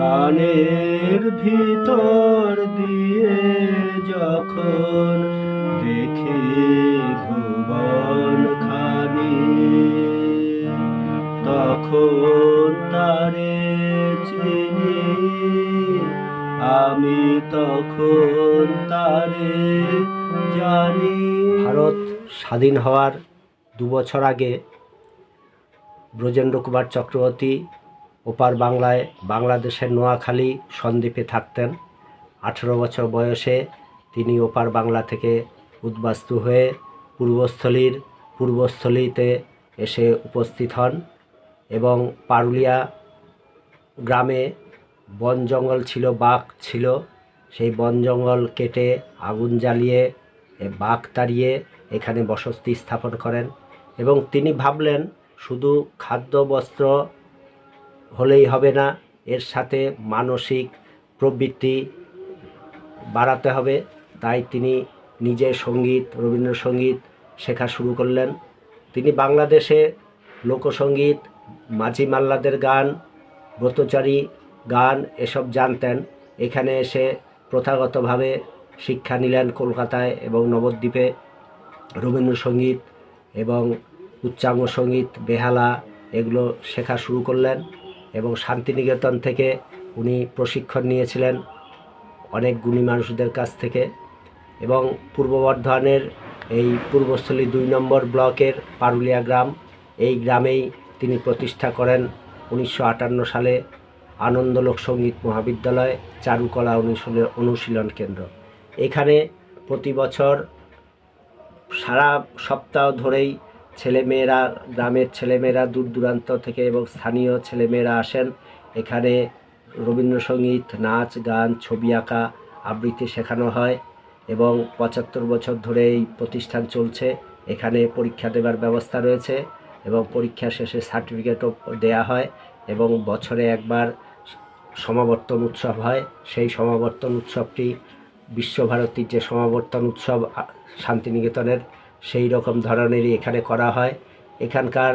মনের ভিতর দিয়ে যখন দেখি ভুবন খানি, তখন তারে চিনি। আমি তখন তারে জানি। ভারত স্বাধীন হওয়ার দু বছর আগে ব্রজেন্দ্র কুমার চক্রবর্তী ওপার বাংলায় বাংলাদেশের নোয়াখালী সন্দ্বীপে থাকতেন। আঠেরো বছর বয়সে তিনি ওপার বাংলা থেকে উদ্বাস্তু হয়ে পূর্বস্থলীর পূর্বস্থলীতে এসে উপস্থিত হন এবং পারুলিয়া গ্রামে বন জঙ্গল ছিল, বাঘ ছিল। সেই বন জঙ্গল কেটে আগুন জ্বালিয়ে বাঘ তাড়িয়ে এখানে বসতি স্থাপন করেন এবং তিনি ভাবলেন, শুধু খাদ্য বস্ত্র হলেই হবে না। এর সাথে মানসিক প্রবৃত্তি বাড়াতে হবে। তাই তিনি নিজে সংগীত, রবীন্দ্রসঙ্গীত শেখা শুরু করলেন। তিনি বাংলাদেশে লোকসঙ্গীত, মাঝি মাল্লাদের গান, ব্রতচারী গান এসব জানতেন। এখানে এসে প্রথাগতভাবে শিক্ষা নিলেন কলকাতায় এবং নবদ্বীপে। রবীন্দ্রসঙ্গীত এবং উচ্চাঙ্গ সংগীত বেহালা এগুলো শেখা শুরু করলেন। এবং শান্তিনিকেতন থেকে উনি প্রশিক্ষণ নিয়েছিলেন অনেক গুণী মানুষদের কাছ থেকে। এবং পূর্ব বর্ধমানের এই পূর্বস্থলী দুই নম্বর ব্লকের পারুলিয়া গ্রাম, এই গ্রামেই তিনি প্রতিষ্ঠা করেন উনিশশো আটান্ন সালে আনন্দলোক সংগীত মহাবিদ্যালয়, চারুকলা অনুশীলন অনুশীলন কেন্দ্র। এখানে প্রতি বছর সারা সপ্তাহ ধরেই ছেলেমেয়েরা, গ্রামের ছেলেমেয়েরা দূর দূরান্ত থেকে এবং স্থানীয় ছেলেমেয়েরা আসেন। এখানে রবীন্দ্রসঙ্গীত, নাচ, গান, ছবি আঁকা আবৃত্তি শেখানো হয় এবং পঁচাত্তর বছর ধরে এই প্রতিষ্ঠান চলছে। এখানে পরীক্ষা দেওয়ার ব্যবস্থা রয়েছে এবং পরীক্ষা শেষে সার্টিফিকেটও দেয়া হয় এবং বছরে একবার সমাবর্তন উৎসব হয়। সেই সমাবর্তন উৎসবটি বিশ্বভারতীর যে সমাবর্তন উৎসব শান্তিনিকেতনের সেই রকম ধরনেরই এখানে করা হয়। এখানকার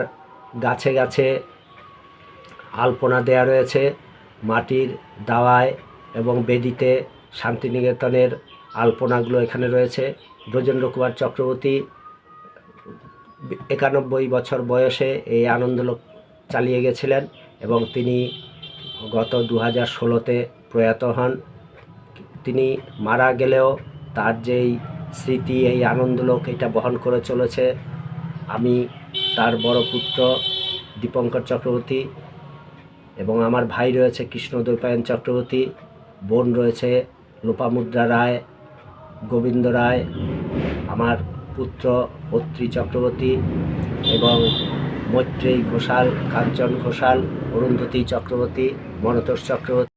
গাছে গাছে আলপনা দেয়া রয়েছে মাটির দাওয়ায় এবং বেদিতে শান্তিনিকেতনের আলপনাগুলো এখানে রয়েছে। ব্রজেন্দ্র কুমার চক্রবর্তী একানব্বই বছর বয়সে এই আনন্দলোক চালিয়ে গেছিলেন এবং তিনি গত দু হাজার ষোলোতে প্রয়াত হন। তিনি মারা গেলেও তার যেই স্মৃতি, এই আনন্দলোক এটা বহন করে চলেছে। আমি তার বড় পুত্র দীপঙ্কর চক্রবর্তী এবং আমার ভাই রয়েছে কৃষ্ণদ্বৈপায়ন চক্রবর্তী, বোন রয়েছে লোপামুদ্রা রায়, গোবিন্দ রায়, আমার পুত্র অত্রি চক্রবর্তী এবং মৈত্রেয়ী ঘোষাল, কাঞ্চন ঘোষাল, অরুন্ধতী চক্রবর্তী, মনতোষ চক্রবর্তী।